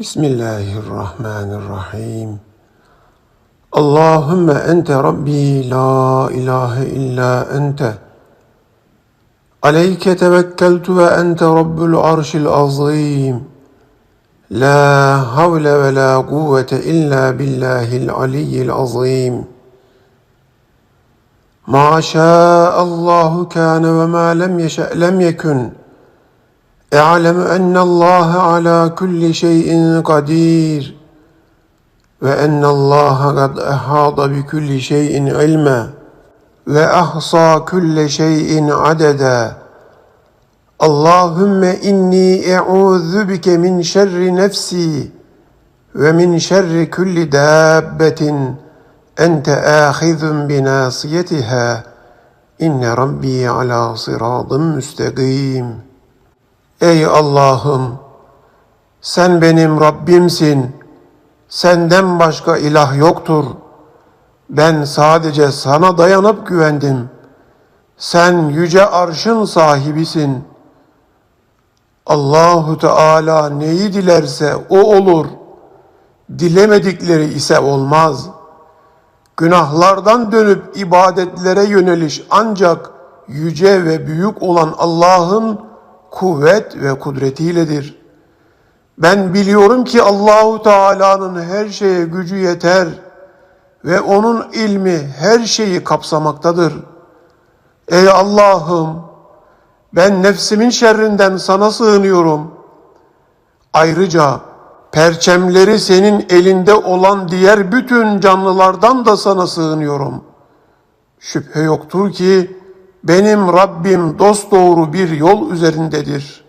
بسم الله الرحمن الرحيم. اللهم أنت ربي لا إله إلا أنت. عليك توكلت وأنت رب العرش العظيم. لا حول ولا قوة إلا بالله العلي العظيم. ما شاء الله كان وما لم يشأ لم يكن. اعلم أن الله على كل شيء قدير وأن الله قد أحاط بكل شيء علما وأحصى كل شيء عددا اللهم إني أعوذ بك من شر نفسي ومن شر كل دابة أنت آخذ بناصيتها إن ربي على صراط مستقيم Ey Allah'ım sen benim Rabbimsin. Senden başka ilah yoktur. Ben sadece sana dayanıp güvendim. Sen yüce arşın sahibisin. Allahu Teala neyi dilerse o olur. Dilemedikleri ise olmaz. Günahlardan dönüp ibadetlere yöneliş ancak yüce ve büyük olan Allah'ın kuvvet ve kudretiyledir. Ben biliyorum ki Allahu Teala'nın her şeye gücü yeter ve onun ilmi her şeyi kapsamaktadır. Ey Allah'ım ben nefsimin şerrinden sana sığınıyorum. Ayrıca perçemleri senin elinde olan diğer bütün canlılardan da sana sığınıyorum. Şüphe yoktur ki benim Rabbim dosdoğru bir yol üzerindedir.''